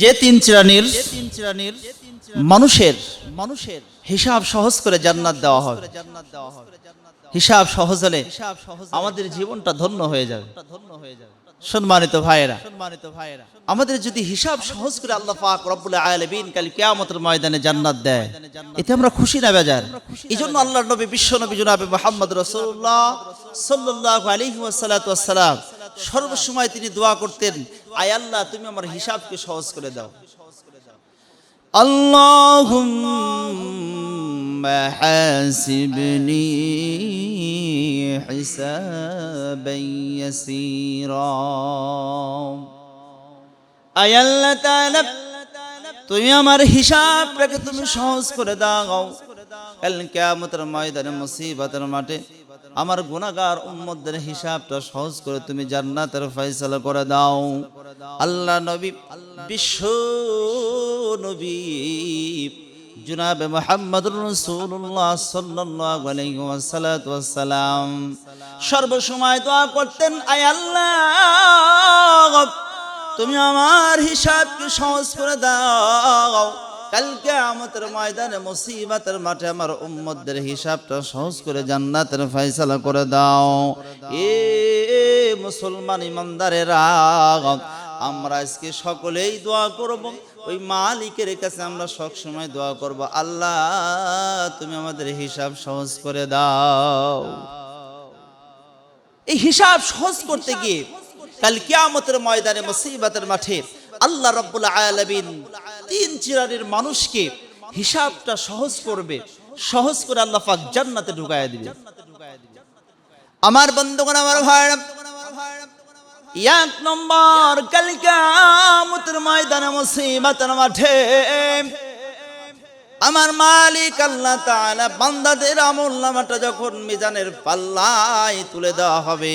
যে তিন শ্রেণির তিন মানুষের মানুষের হিসাব সহজ করে জান্নাত দেওয়া হবে। জান্নাত দেওয়া হবে হিসাব সহজ হলে আমাদের জীবনটা ধন্য হয়ে যাবে। ধন্য হয়ে যাবে সম্মানিত ভাইয়েরা সম্মানিত ভাইয়েরা আমাদের যদি হিসাব সহজ করে আল্লাহ পাক রব্বুল আলামিন কাল কিয়ামতের ময়দানে জান্নাত দেয়। এতে আমরা খুশি না বেজার? এই জন্য আল্লাহর নবী বিশ্ব নবী জনাবে মুহাম্মদ রাসূলুল্লাহ সাল্লাল্লাহু আলাইহি ওয়াসাল্লাতু ওয়াসসালাম সর্বসময় তিনি দোয়া করতেন আয় আল্লাহ তুমি আমার হিসাবকে সহজ করে দাও اللهم حاسبني حسابا يسيرا আয় আল্লাহ তাআলা তুমি আমার হিসাবটাকে তুমি সহজ করে দাও কাল কিয়ামতের ময়দানে মুসিবতের মাঠে আমার গুনাহগার উম্মতদের হিসাবটা সহজ করে তুমি জান্নাতের ফয়সালা করে দাও। আল্লাহ নবী, বিশ্ব নবী জুনাবে মোহাম্মদুর রাসূলুল্লাহ সাল্লাল্লাহু আলাইহি সর্বসময় দোয়া করতেন, আয় আল্লাহ, তুমি আমার হিসাবকে সহজ করে দাও। কালকে আমাদের ময়দানে মুসিবতের মাঠে আমার উম্মতদের হিসাবটা সহজ করে জান্নাতের ফয়সালা করে দাও। এ মুসলমান ইমানদারেরা, আমরা আজকে সকলেই দোয়া করব। ওই মালিকের কাছে আমরা সব সময় দোয়া করব, আল্লাহ, তুমি আমাদের হিসাব সহজ করে দাও। এই হিসাব সহজ করতে গিয়ে কাল কিয়ামতের ময়দানে, মুসিবতের মাঠে আল্লাহ রাব্বুল আলামিন তিন চিরারের মানুষকে হিসাবটা সহজ করবে, সহজ করে আল্লাহ পাক জান্নাতে ঢুকায় দিবে। আমার বন্ধুগণ, আমার ভাইরা এক নম্বর কালকামতের ময়দানে মুসিবতের মাঠে আমার মালিক আল্লাহ তাআলা বান্দাদের আমল নামাটা যখন মিজানের পাল্লায় তুলে দেওয়া হবে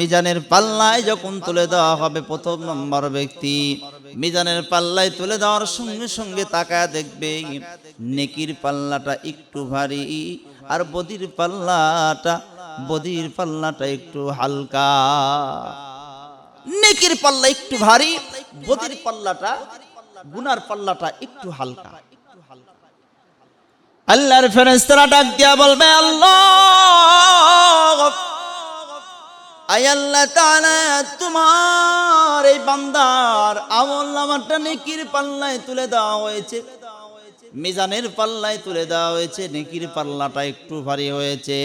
মিজানের পাল্লায় যখন তুলে দেওয়া হবে প্রথম নম্বর ব্যক্তি মিজানের পাল্লায় তুলে দেওয়ার সঙ্গে সঙ্গে তাকায় দেখবে নেকির পাল্লাটা একটু ভারী আর বদির পাল্লাটা বদির পাল্লাটা একটু হালকা। নেকির পাল্লা একটু ভারী, বদির পাল্লাটা, গুনার পাল্লাটা একটু হালকা। আল্লাহর ফেরেশতারা ডাক দিয়া বলবে, আল্লাহ! আয় আল্লাহ তাআলা, তোমার এই বান্দার আমল নামাটা নেকির পাল্লায় তুলে দেওয়া হয়েছে। মিজানের পাল্লায় তুলে দেওয়া হয়েছে, নেকির পাল্লাটা একটু ভারী হয়েছে,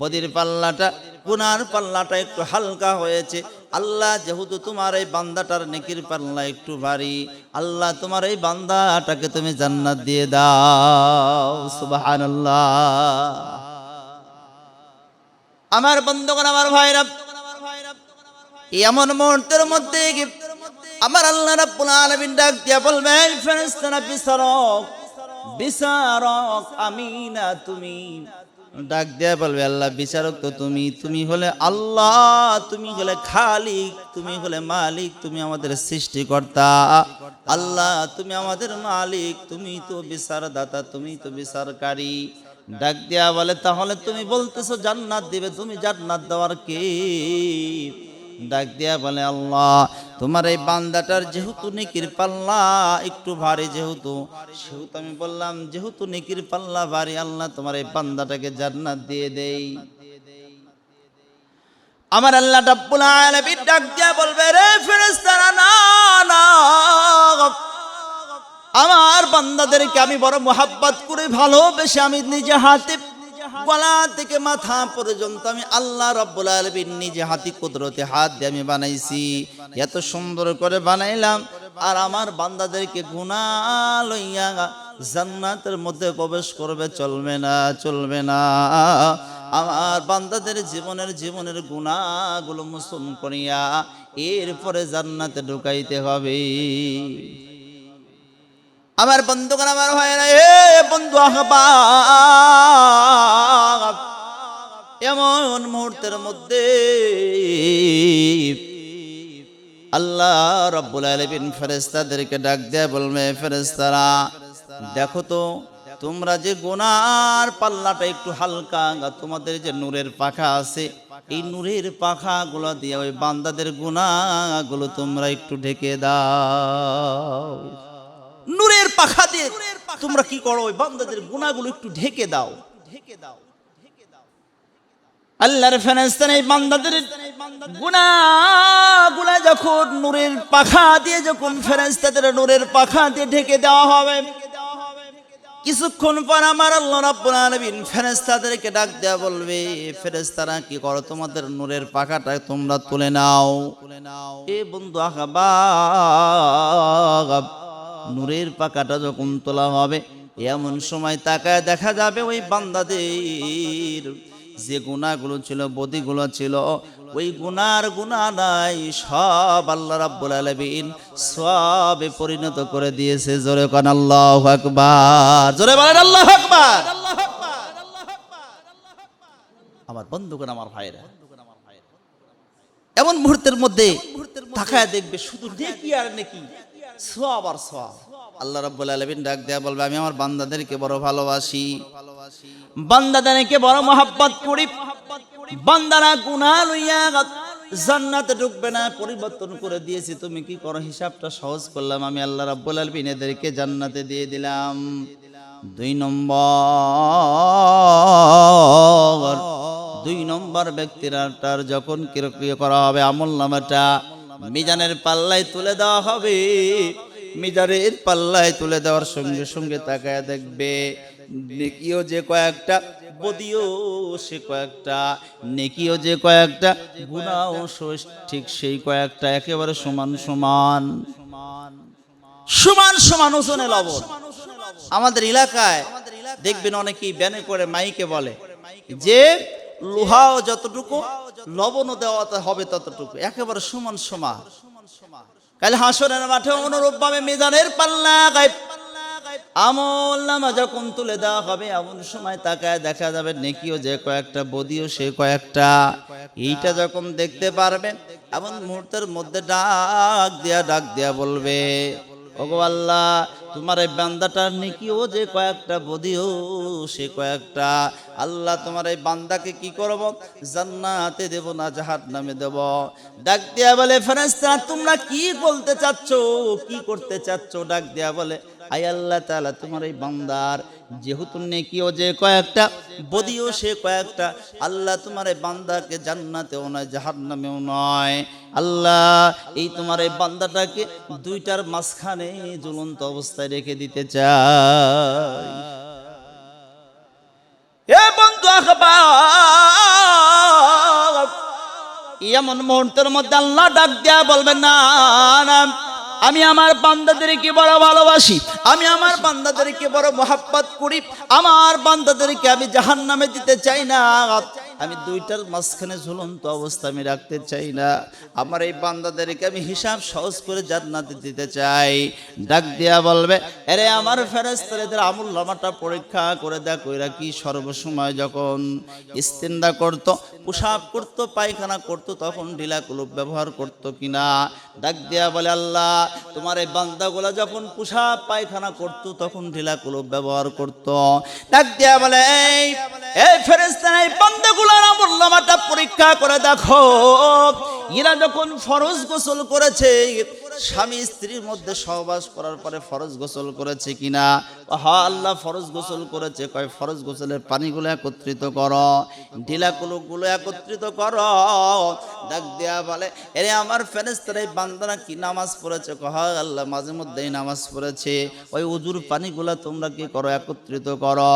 বদির পাল্লাটা, গুনার পাল্লাটা একটু হালকা হয়েছে। আল্লাহ যেহেতু তোমার এই বান্দাটার নেকির পাল্লা একটু ভারী, আল্লাহ তোমার এই বান্দাটাকে তুমি জান্নাত দিয়ে দাও, সুবহানাল্লাহ। আমার বন্ধুগণ, আমার ভাইরা এমন মুহূর্তের মধ্যে আমার আল্লাহ রাব্বুল আলামিন ডাক দিয়া বলবেন ফেরেশতারা বিচারক বিচারক আমি না তুমি। ডাক দিয়া বলবে, আল্লাহ, বিচারক তো তুমি। তুমি হলে আল্লাহ, তুমি হলে খালিক, তুমি হলে মালিক, তুমি আমাদের সৃষ্টিকর্তা। আল্লাহ, তুমি আমাদের মালিক, তুমি তো বিচারদাতা, তুমি তো বিচারকারী। ডাক দিয়া বলে, তাহলে তুমি বলতেছো জান্নাত দিবে, তুমি জান্নাত দেওয়ার কে? ডাক দিয়া বলে, আল্লাহ, তোমার এই বান্দাটার যেহেতু নেকির পাল্লা একটু ভারী যেহেতু, সেহেতু আমি বললাম, যেহেতু নেকির পাল্লা ভারী, আল্লাহ তোমার এই বান্দাটাকে জান্নাত দিয়ে দেই। আমার আল্লাহ ডাব্বুল আলামিন ডাক দিয়া বলবে, রে ফেরেশতারা না, আমার বান্দাদেরকে আমি বড় মোহাব্বত করে, ভালোবেসে আমি নিজে হাতে গলা থেকে মাথা পর্যন্ত আমি আল্লাহ রব্বুল আলমিন নিজে হাতি কুদরতে হাত দিয়ে আমি বানাইছি। এত সুন্দর করে বানাইলাম। আর আমার বান্দাদেরকে গুণা লইয়া জান্নাতের মধ্যে প্রবেশ করবে, চলবে না চলবে না। আমার বান্দাদের জীবনের জীবনের গুণাগুলো মুসলম করিয়া এরপরে জান্নাতে ঢুকাইতে হবে। আমার বন্ধুগণ আমার হয় না, এ বন্ধু এমন মুহূর্তের মধ্যে আল্লাহ রব্বুল আলামিন ফেরেশতাদেরকে ডাক দেয় বলবে ফেরেশতারা, দেখো তো, তোমরা যে গোনার পাল্লাটা একটু হালকা, তোমাদের যে নূরের পাখা আছে, এই নূরের পাখাগুলো দিয়ে ওই বান্দাদের গুণাগুলো তোমরা একটু ঢেকে দাও। পাখা দিয়ে তোমরা কি করো? ওই বান্দাদের গুণাগুলো একটু ঢেকে দাও। ঢেকে দাও আল্লাহর ফেরেস্তান এই বান্দাদের যখন নূরের পাখা দিয়ে যখন ফেরেস্তাদের নূরের পাখা দিয়ে ঢেকে দেওয়া হবে কিছুক্ষণ পর আমার আল্লাহ রাব্বুল আলামিন ফেরেশতাদেরকে ডাক দেয়া বলবে ফেরেশতারা কি করো? তোমাদের নূরের পাখাটা তোমরা তুলে নাও। তুলে নাও। এ বন্ধু আকাবা নূরের পাকাটা যখন তোলা হবে, এমন সময় তাকায় দেখা যাবে ওই বান্দাদের যে গুণাগুলো ছিল, বদিগুলো ছিল, ওই গুনার গুণা নাই, সব আল্লাহ রাব্বুল আলামিন সবে পরিণত করে দিয়েছে। জোরে কান, আল্লাহু আকবার, জোরে বলেন, আল্লাহু আকবার। আমার বন্ধুগণ, আমার ভাইরা এমন মুহূর্তের মধ্যে তাকায় দেখবে শুধু নেকি আর নেকি। আর আল্লাহ রাব্বুল আলামিন ডাক দেয়া বলবে আমি আমার বান্দাদেরকে বড় ভালোবাসি। বান্দাদেরকে বড় মহাব্বত করি। বান্দারা গুনাহ লইয়া জান্নাতে ঢুকবে না পরিবর্তন করে দিয়েছি। তুমি কি করো? হিসাবটা সহজ করলাম। আমি আল্লাহ রাব্বুল আলামিন এদেরকে জান্নাতে দিয়ে দিলাম। দুই নম্বর দুই নম্বর ব্যক্তিরাটার যখন কিরক্রিয় করা হবে আমল নামাটা মিজানের পাল্লায় তুলে দেওয়া হবে। মিজানের পাল্লায় তুলে দেওয়ার সঙ্গে সঙ্গে তাকায় দেখবে, নেকিও যে কয়েকটা, বদিও সে কয়েকটা, নেকিও যে কয়েকটা গুণাও ঠিক সেই কয়েকটা একেবারে সমান সমান। সমান সমান ওজনে লবণ। আমাদের এলাকায় দেখবেন অনেকেই ব্যানে করে মাইকে বলে যে লোহাও যতটুকু, লবণও দেওয়া হবে ততটুকু। একেবারে সমান সমান। কাল হাসনের মাঠে অনুরূপ ভাবে মিজানের পাল্লা গাইব আমল নামা যখন তুলে দেওয়া হবে, এমন সময় তাকায় দেখা যাবে নেকিও যে কয়েকটা, বদিও সে কয়েকটা। এইটা যখন দেখতে পারবেন এমন মুহূর্তের মধ্যে ডাক দিয়া ডাক দিয়া বলবে ওগো আল্লাহ, তোমার এই বান্দাটার নিকিও যে কয়েকটা বদিও সে কয়েকটা। আল্লাহ, তোমার এই বান্দাকে কি করব? জান্নাতে দেব না জাহাত নামে দেব। ডাক দিয়া বলে ফেরেস্তা তোমরা কি বলতে চাচ্ছ? কি করতে চাচ্ছ? ডাক দিয়া বলে আই আল্লাহ তালা তোমার এই বান্দার যেহেতু নেকিও যে কয়েকটা, বদিও সে কয়েকটা, আল্লাহ তোমার এই বান্দাকে জান্নাতেও নয়, জাহান্নামেও নয়। আল্লাহ, এই তোমার এই বান্দাটাকে দুইটার মাঝখানে ঝুলন্ত অবস্থায় রেখে দিতে চাই। এ বন্ধু এমন মুহূর্তের মধ্যে আল্লাহ ডাক দেয়া বলবেন না। আমি আমার বান্দাদেরকে বড় ভালোবাসি, আমি আমার বান্দাদেরকে বড় মোহাব্বত করি, আমার বান্দাদেরকে আমি জাহান নামে দিতে চাই না। আমি দুইটার মাঝখানে ঝুলন্ত অবস্থা আমি রাখতে চাই না। আমার এই বান্দাদেরকে আমি হিসাব সহজ করে জান্নাতে দিতে চাই। ডাক দিয়া বলবে আরে আমার ফেরেস্তার এদের আমুল নামাটা পরীক্ষা করে দেখ কইরা কি সর্বসময় যখন ইস্তেন্দা করত, পোশাক করতো, পায়খানা করতো, তখন ঢিলা কুলুপ ব্যবহার করতো কিনা? ডাক দিয়া বলে, আল্লাহ, তোমার এই বান্দাগুলা যখন পোশাক, পায়খানা করতো, তখন ঢিলা কুলুপ ব্যবহার করতো। ডাক দিয়া বলে, এই ফেরেস্তার এই বান্দাগুলার আমল নামাটা পরীক্ষা করে দেখো। এরা যখন ফরজ গোসল করেছে, স্বামী স্ত্রীর মধ্যে সহবাস করার পরে ফরজ গোসল করেছে কিনা? হা আল্লাহ ফরজ গোসল করেছে। কয়, ফরজ গোসলের পানিগুলো একত্রিত করো, ঢিলাকুলোগুলো একত্রিত করো। ডাক দেয়া বলে, এরে আমার ফেরেস্তারা এই বান্দারা কি নামাজ পড়েছে? কহা আল্লাহ, মাঝে মধ্যেই নামাজ পড়েছে। ওই উজুর পানিগুলা তোমরা কি করো? একত্রিত করো।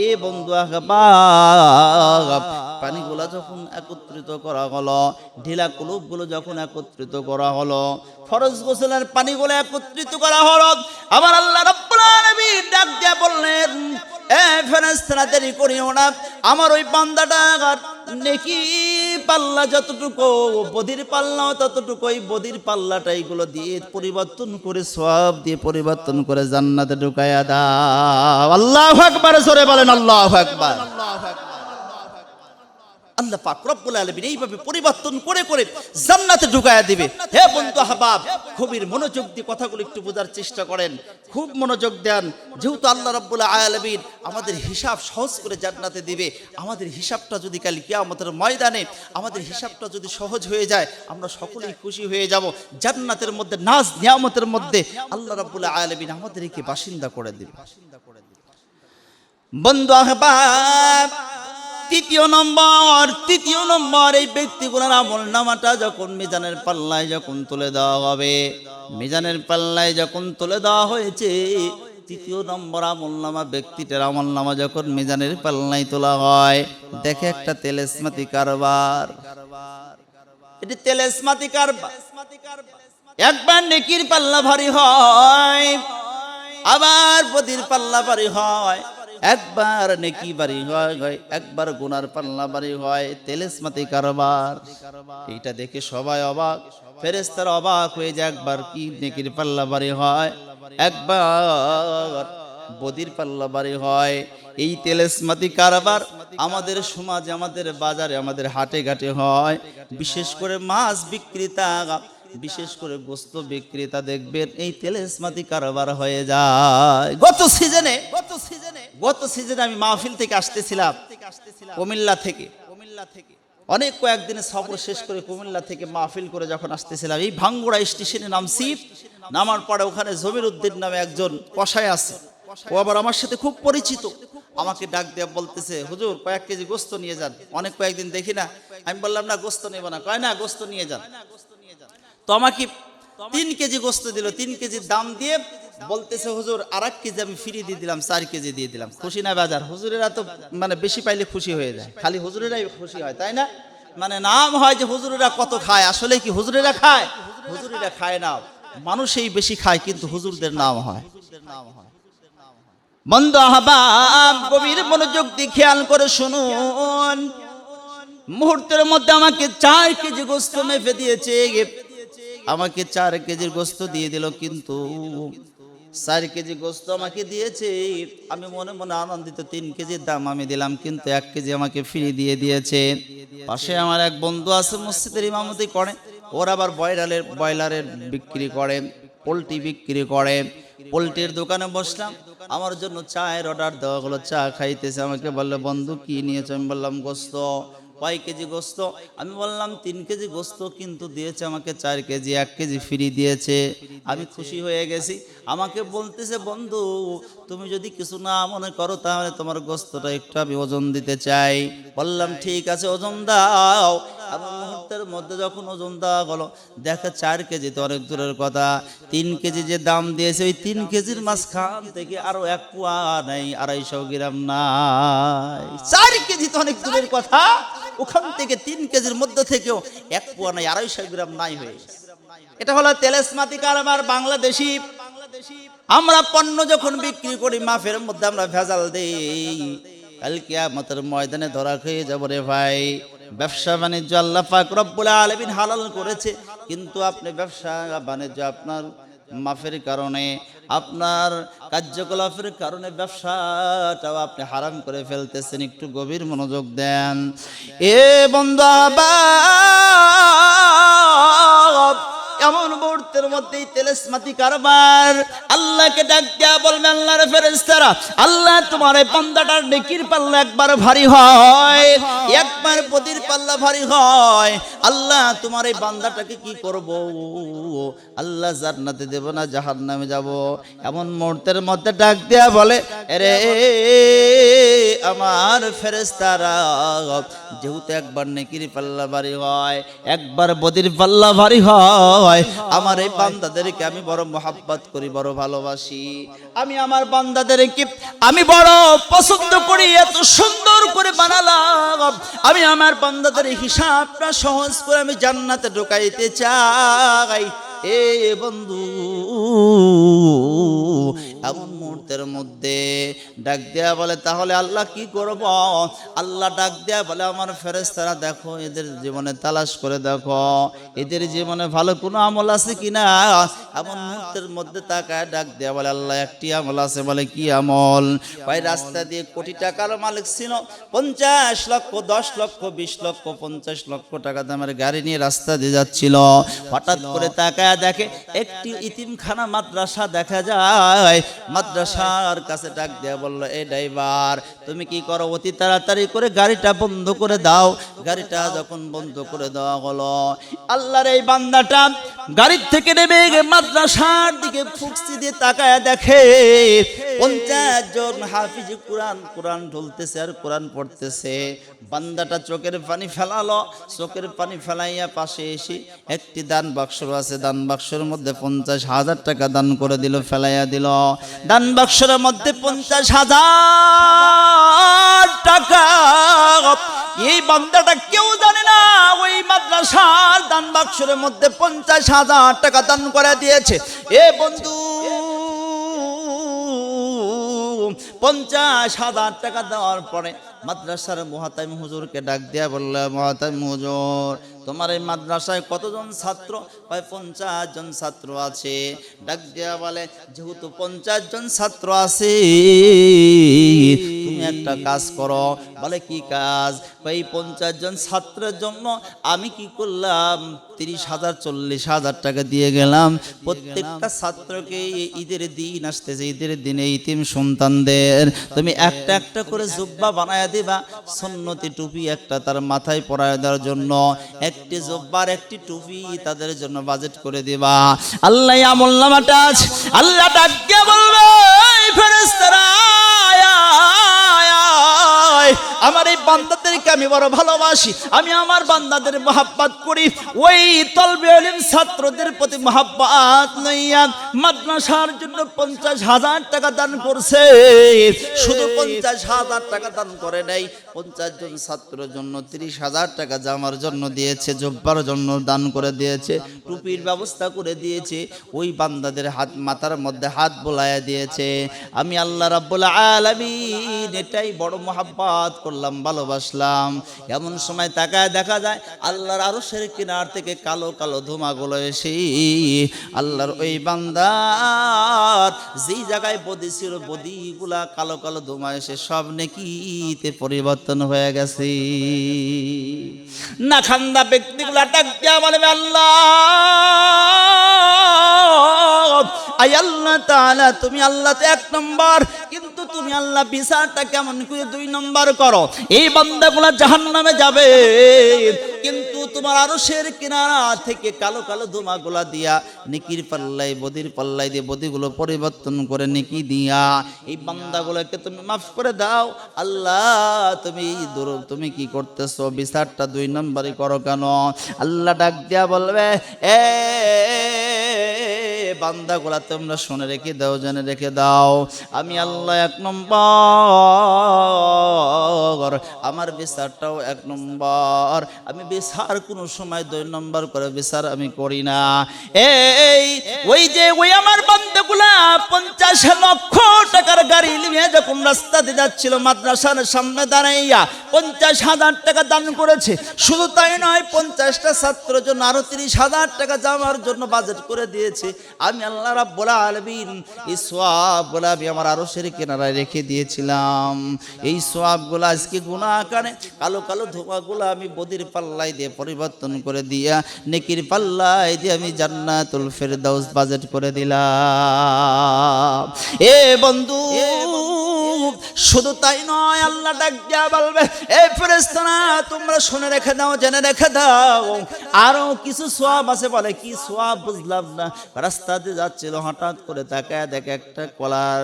এ বন্ধু আহবাব পানিগুলা যখন একত্রিত করা হলো, ঢিলা কুলুপগুলো যখন একত্রিত করা হলো, ফরজ গোসলের পানিগুলো একত্রিত করা হলো আমার আল্লাহ রাব্বুল আলামিন ডাক দিয়ে বললেন, এ ফেরেশতারা, দেরি করিও না, আমার ওই বান্দাটা নেকি পাল্লা যতটুকু, বদির পাল্লাও ততটুকু বদির পাল্লাটা এইগুলো দিয়ে পরিবর্তন করে সব দিয়ে পরিবর্তন করে জান্নাতে ঢুকাইয়া দাও। আল্লাহু আকবার, জোরে বলেন, আল্লাহু আকবার। আল্লাহ পাক রব্বুল আলামিন এইভাবে পরিবর্তন করে করে জান্নাতে ঢুকায়া দিবে। হে বন্ধু আহবাব, খুবই মনোযোগ দিয়ে কথাগুলো একটু বোঝার চেষ্টা করেন। খুব মনোযোগ দেন। যেহেতু আল্লাহ রব্বুল আলামিন আমাদের হিসাব সহজ করে জান্নাতে দিবে, আমাদের হিসাবটা যদি কাল কিয়ামতের ময়দানে, আমাদের হিসাবটা যদি সহজ হয়ে যায়, আমরা সকলেই খুশি হয়ে যাব। জান্নাতের মধ্যে, নাজ নিয়ামতের মধ্যে আল্লাহ রব্বুল আলামিন আমাদেরকে বাসিন্দা করে দিবে। বন্ধু আহবাব তৃতীয় নম্বর তৃতীয় নম্বর এই ব্যক্তিগুলোর আমল নামাটা যখন মিজানের পাল্লায় যখন তুলে দেওয়া হবে, মিজানের পাল্লায় যখন তুলে দেওয়া হয়েছে, তৃতীয় নম্বর আমল নামা ব্যক্তিটার আমল নামা যখন মিজানের পাল্লায় তোলা হয়, দেখে একটা তেলেসমাতি কারবার। এটি তেলেসমাতি কারবার। একবার নেকির পাল্লা ভারী হয়, আবার বদির পাল্লা ভারী হয়। একবার নেকি বাড়ি হয় হয়, একবার গুনার পাল্লা বাড়ি হয় তেলেসমাতি কারবার। এইটা দেখে সবাই অবাক ফেরেস্তার অবাক হয়ে যায় একবার কি নেকির পাল্লা বাড়ি হয়? একবার বদির পাল্লা বাড়ি হয় এই তেলেসমাতি কারবার আমাদের সমাজ আমাদের বাজারে আমাদের হাটে ঘাটে হয়। বিশেষ করে মাছ বিক্রেতা বিশেষ করে গোস্ত বিক্রেতা দেখবেন এই তেলেসমাতি কারবার হয়ে যায়। গত সিজনে গত সিজনে গত সিজনে আমি মাহফিল থেকে আসতেছিলাম কুমিল্লা থেকে। কুমিল্লা থেকে অনেক কয়েকদিনের সফর শেষ করে কুমিল্লা থেকে মাহফিল করে যখন আসতেছিলাম, এই ভাঙ্গুড়া স্টেশনে নামছি। নামার পরে ওখানে জমির উদ্দিন নামে একজন কষায় আছে। ও আবার আমার সাথে খুব পরিচিত। আমাকে ডাক দেয়া বলতেছে, হুজুর, কয়েক কেজি গোস্ত নিয়ে যান। অনেক কয়েকদিন দেখি না। আমি বললাম, না, গোস্ত নেব না। কয়, না, গোস্ত নিয়ে যান। তো আমাকে তিন কেজি গোস্ত দিল। তিন কেজির দাম দিয়ে বলতেছে, হুজুর আর এক কেজি আমি ফ্রি দিয়ে দিলাম, চার কেজি দিয়ে দিলাম। খুশি না বাজার, হুজুরেরা তো মানে বেশি পাইলে খুশি হয়ে যায়। খালি হুজুরেরাই খুশি হয়, তাই না? মানে নাম হয় যে হুজুরেরা কত খায়, আসলে কি হুজুরেরা খায়? হুজুরেরা খায় না, মানুষই বেশি খায়, কিন্তু হুজুরদের নাম হয়। মন্দ আহবাব, গভীর মনোযোগ দিয়ে খেয়াল করে শুনুন। মুহূর্তের মধ্যে আমাকে চার কেজি গোস্ত মেপে দিয়েছে। আমাকে চার কেজির গোস্ত দিয়ে দিল, কিন্তু চার কেজি গোস্ত আমাকে দিয়েছে। আমি মনে মনে আনন্দিত, তিন কেজির দাম আমি দিলাম, কিন্তু এক কেজি আমাকে ফ্রি দিয়ে দিয়েছে। পাশে আমার এক বন্ধু আছে, মসজিদের ইমামতি করে। ওর আবার ব্রয়লারের ব্রয়লারের বিক্রি করে, পোলট্রি বিক্রি করে। পোলট্রির দোকানে বসলাম। আমার জন্য চায়ের অর্ডার দেওয়া হলো, চা খাইতেছে। আমাকে বলল, বন্ধু, কি নিয়েছে? আমি বললাম, গোস্ত। কয় কেজি গোস্ত? আমি বললাম, তিন কেজি গোস্ত কিন্তু দিয়েছে আমাকে চার কেজি, এক কেজি ফ্রি দিয়েছে। আমি খুশি হয়ে গেছি। আমাকে বলতেছে, বন্ধু, তুমি যদি কিছু না মনে করো, তাহলে তোমার গোস্তটা একটু আমি ওজন দিতে চাই। বললাম, ঠিক আছে, ওজন দাও। এমন মধ্যে যখন ওজন দেওয়া হলো দেখে চার কেজি তো অনেক দূরের কথা। তিন কেজি যে দাম দিয়েছে, ওই তিন কেজির মাছ মাঝখান থেকে আরও এক পোয়া নাই, আড়াইশো গ্রাম নাই। চার কেজি তো অনেক দূরের কথা। ওখান থেকে তিন কেজির মধ্যে থেকেও এক পোয়া নাই, আড়াইশো গ্রাম নাই হয়ে এটা হলো তেলেসমাতি কারবার বাংলাদেশি। আমরা পণ্য যখন বিক্রি করি, মাফের মধ্যে আমরা ভেজাল দেই। কাল কিয়ামতের ময়দানে ধরা খেয়ে যাব রে ভাই। ব্যবসা বাণিজ্য আল্লাহ পাক রব্বুল আলামিন হালাল করেছে। কিন্তু আপনি ব্যবসা বাণিজ্য আপনার মাফের কারণে, আপনার কার্যকলাপের কারণে ব্যবসাটাও আপনি হারাম করে ফেলতেছেন। একটু গভীর মনোযোগ দেন। এ বন্ধু আবার এমন মুহূর্তের মধ্যেই তেলেসমাতি কারবার আল্লাহকে ডাক দেয়া বলবে, আল্লাহর ফেরেশতারা, আল্লাহ তোমার এই বান্দাটার নেকির পাল্লা একবার ভারী হয়, একবার পতির পাল্লা ভারী হয়। আল্লাহ তোমার এই বান্দাটাকে কি করব? আল্লাহ জান্নাতে দেব না, জাহান্নামে যাব। এমন মুহূর্তের মধ্যে ডাক দেয়া বলে রে আমার ফেরেশতারা, যেহেতু একবার নেকির পাল্লা ভারী হয়, একবার বদির পাল্লা ভারী হয় আমার এই বান্দাদেরকে আমি বড় মোহাব্বত করি, বড় ভালোবাসি। আমি আমার বান্দাদেরকে আমি বড় পছন্দ করি, এত সুন্দর করে বানালাম। আমি আমার বান্দাদের হিসাবটা সহজ করে আমি জান্নাতে ঢোকাইতে চাই। এ বন্ধু, এমন মুহূর্তের মধ্যে ডাক দেয়া বলে, তাহলে আল্লাহ কি করব? আল্লাহ ডাক দেয়া বলে, আমার ফেরেস্তারা দেখো, এদের জীবনে তালাশ করে দেখো, এদের জীবনে ভালো কোনো আমল আছে কিনা? এমন মুহূর্তের মধ্যে তাকায় ডাক দেয়া বলে আল্লাহ একটি আমল আছে বলে কি আমল? ভাই রাস্তা দিয়ে কোটি টাকার মালিক ছিল পঞ্চাশ লক্ষ দশ লক্ষ বিশ লক্ষ পঞ্চাশ লক্ষ টাকা দামের গাড়ি নিয়ে রাস্তা দিয়ে যাচ্ছিল। হঠাৎ করে তাকায় দেখে একটি ইতিমখানা মাদ্রাসা দেখা যায়। মাদ্রাসার কাছে ডাক দেয়া বলল এই ড্রাইভার তুমি কি করো? অতি তাড়াতাড়ি করে গাড়িটা বন্ধ করে দাও। গাড়িটা যখন বন্ধ করে দেওয়া হলো আল্লাহর এই বান্দাটা গাড়ির থেকে নেমে মাদ্রাসার দিকে ফুকসি দিয়ে তাকায় দেখে পঞ্চাশ জন হাফিজ কোরআন কোরআন ঢলতেছে আর কোরআন পড়তেছে। বান্দাটা চোখের পানি ফেলালো, চোখের পানি ফেলাইয়া পাশে এসে একটি দান বাক্স আছে, দান বাক্সের মধ্যে পঞ্চাশ হাজার টাকা দান করে দিল, ফেলাইয়া দিল। দান বাক্সের মধ্যে পঞ্চাশ হাজার টাকা এই বান্দাটা কেউ জানে না, ওই মাদ্রাসার দান বাক্সের মধ্যে পঞ্চাশ হাজার টাকা দান করে দিয়েছে। এ বন্ধু, পঞ্চাশ হাজার টাকা দেওয়ার পরে মাদ্রাসার মহাতাইম হুজুরকে ডাক দিয়া বললে, মহাতাইম হুজুর তোমার এই মাদ্রাসায় কতজন ছাত্র? প্রায় পঞ্চাশ জন ছাত্র আছে। ডাক দিয়া বলে, যেহেতু পঞ্চাশ জন ছাত্র আছে, তুমি একটা কাজ করো। বলে, কি কাজ? এই পঞ্চাশ জন ছাত্রের জন্য আমি কি করলাম? তিরিশ হাজার, চল্লিশ হাজার টাকা দিয়ে গেলাম। প্রত্যেকটা ছাত্রকে ঈদের দিন আসতেছে। ঈদের দিনে ইতিম সন্তানদের তুমি একটা একটা করে জুব্বা বানায় দিবা সন্নতি টুপি একটা তার মাথায় পরায় দেওয়ার জন্য। একটি জব্বার, একটি টুপি তাদের জন্য বাজেট করে দিবা। আল্লাহ আমল নামাটা আছে আল্লাহ ডাকিয়ে বলবে, "এই আমার এই বান্দাদেরকে আমি বড় ভালোবাসি, আমি আমার বান্দাদের মহাব্বাত করি। ওই তলবে আলিম ছাত্রদের প্রতি মহাব্বাত লইয়া মাদ্রাসার জন্য পঞ্চাশ হাজার টাকা দান করছে। শুধু পঞ্চাশ হাজার টাকা দান করে নাই, পঞ্চাশ জন ছাত্রের জন্য তিরিশ হাজার টাকা জামার জন্য দিয়েছে, জব্বার জন্য দান করে দিয়েছে, টুপির ব্যবস্থা করে দিয়েছে, ওই বান্দাদের হাত মাথার মধ্যে হাত বোলায়া দিয়েছে। আমি আল্লাহ রাব্বুল আলামিন এটাই বড় মহাব্বাত করলাম, ভালোবাসলাম। এমন সময় তাকায়, দেখা যায় আল্লাহর আরও সের কিনার থেকে কালো কালো ধুমাগুলো এসে আল্লাহর ওই বান্দার যেই জায়গায় বদি ছিল, বদিগুলা কালো কালো ধুমা এসে সব নেকিতে পরিবর্তন হয়ে গেছে। না খান্দা ব্যক্তিগুলা ডাক দিয়া বলবে আল্লাহ আই আল্লাহ তুমি আল্লাহ তো এক নম্বর কিন্তু তুমি আল্লাহ বিচারটা কেমন করে দুই নম্বর করো? এই বান্দাগুলা জাহান্নামে যাবে। কিন্তু তোমার আরও শের কিনারা থেকে কালো কালো ধুমাগুলা দিয়া নিকির পাল্লাই বদির পাল্লাই দিয়ে বদিগুলো পরিবর্তন করে নিকি দিয়া, এই বান্দাগুলোকে তুমি মাফ করে দাও। আল্লাহ, তুমি দূর- তুমি কি করতেছো? বিচারটা দুই নম্বরই করো কেন? আল্লাহ ডাক দিয়া বলবে, এ বান্দাগুলা তোমরা শুনে রেখে দাও, জেনে রেখে দাও। আমি আল্লাহ এক নম্বর। আমার বিচারটাও এক নম্বর। আমি বিচার কোনো সময় দুই নম্বর করে বিচার আমি করি না। এই, ওই যে, ওই আমার বান্দাগুলা পঞ্চাশ লক্ষ টাকার গাড়ি নিয়ে যখন রাস্তা দিয়ে যাচ্ছিল, মাদ্রাসার সামনে দাঁড়াইয়া পঞ্চাশ হাজার টাকা দান করেছে। শুধু তাই নয়, পঞ্চাশটা ছাত্রের জন্য আরও তিরিশ হাজার টাকা জামার জন্য বাজেট করে দিয়েছে। আমি আল্লাহ রাব্বুল আলামিন এই সোয়াবগুলো আমি আমার আরও সেরে কেনারায় রেখে দিয়েছিলাম। এই সোয়াবগুলো আজকে গুণা আকারে কালো কালো ধোঁয়াগুলো আমি বদির পাল্লায় দিয়ে পরিবর্তন করে দিয়া, নেকির পাল্লায় দিয়ে আমি জান্নাতুল ফেরদাউস বাজেট করে দিলাম। এ বন্ধু শুধু তাই নয়, আল্লাহ ডাক দিয়া বলবে, এ ফেরেস্তানা তোমরা শুনে রেখে দাও, জেনে রেখে দাও। আরও কিছু সোয়াব আছে, বলে, কি সোয়াব বুঝলাম না। রাস্তাতে যাচ্ছিল, হঠাৎ করে তাকায় দেখে একটা কলার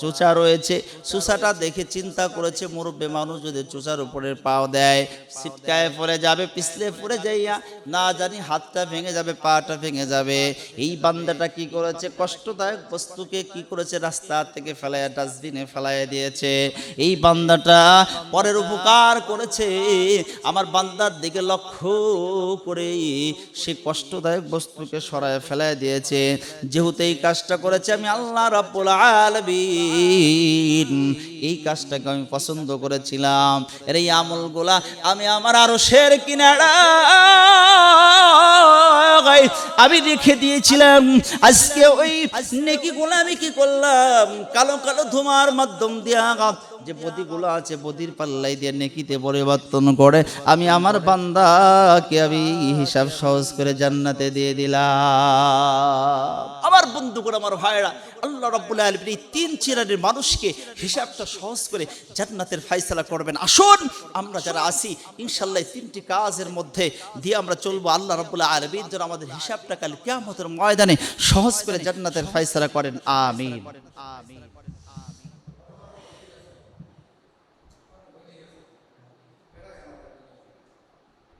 চোচা রয়েছে। চুষাটা দেখে চিন্তা করেছে, মুরব্বী মানুষ যদি চোচার উপরে পাও দেয়, ছিটকায় পড়ে যাবে, পিছলে পড়ে যাইয়া না জানি হাতটা ভেঙে যাবে, পাটা ভেঙে যাবে। এই বান্দাটা কি করেছে? কষ্টদায়ক বস্তুকে কি করেছে? রাস্তা থেকে ফেলাইয়া, ডাস্টবিনে ফেলাইয়া দিয়েছে। এই বান্দাটা পরের উপকার করেছে। আমার বান্দার দিকে লক্ষ্য করে সে কষ্টদায়ক বস্তুকে সরায় ফেলায় দিয়েছে। যেহেতু এই কাজটা করেছে, আমি আল্লাহ রাব্বুল আলামিন এই কাজটাকে আমি পছন্দ করেছিলাম। এর এই আমলগুলা আমি আমার আরও শের কিনারা আমি রেখে দিয়েছিলাম। আজকে ওই নেকি নেকিগুলো আমি কি করলাম? কালো কালো ধোমার মাধ্যম দিয়া যে বদিগুলো আছে বদির পাল্লাই দিয়ে নেকিতে পরিবর্তন করে আমি আমার বান্দাকে আমি হিসাব সহজ করে জান্নাতে দিয়ে দিলাম। আমার বন্ধুগুলো আমার ভাইরা আল্লাহ রাব্বুল আলমিন এই তিন চিরানের মানুষকে হিসাবটা সহজ করে জান্নাতের ফাইসলা করবেন। আসুন, আমরা যারা আসি ইনশাল্লাহ তিনটি কাজের মধ্যে দিয়ে আমরা চলবো। আল্লাহ রাব্বুল আলমিন যেন আমাদের হিসাবটা কাল কেমতের ময়দানে সহজ করে জান্নাতের ফাইসলা করেন। আমিন আমিন।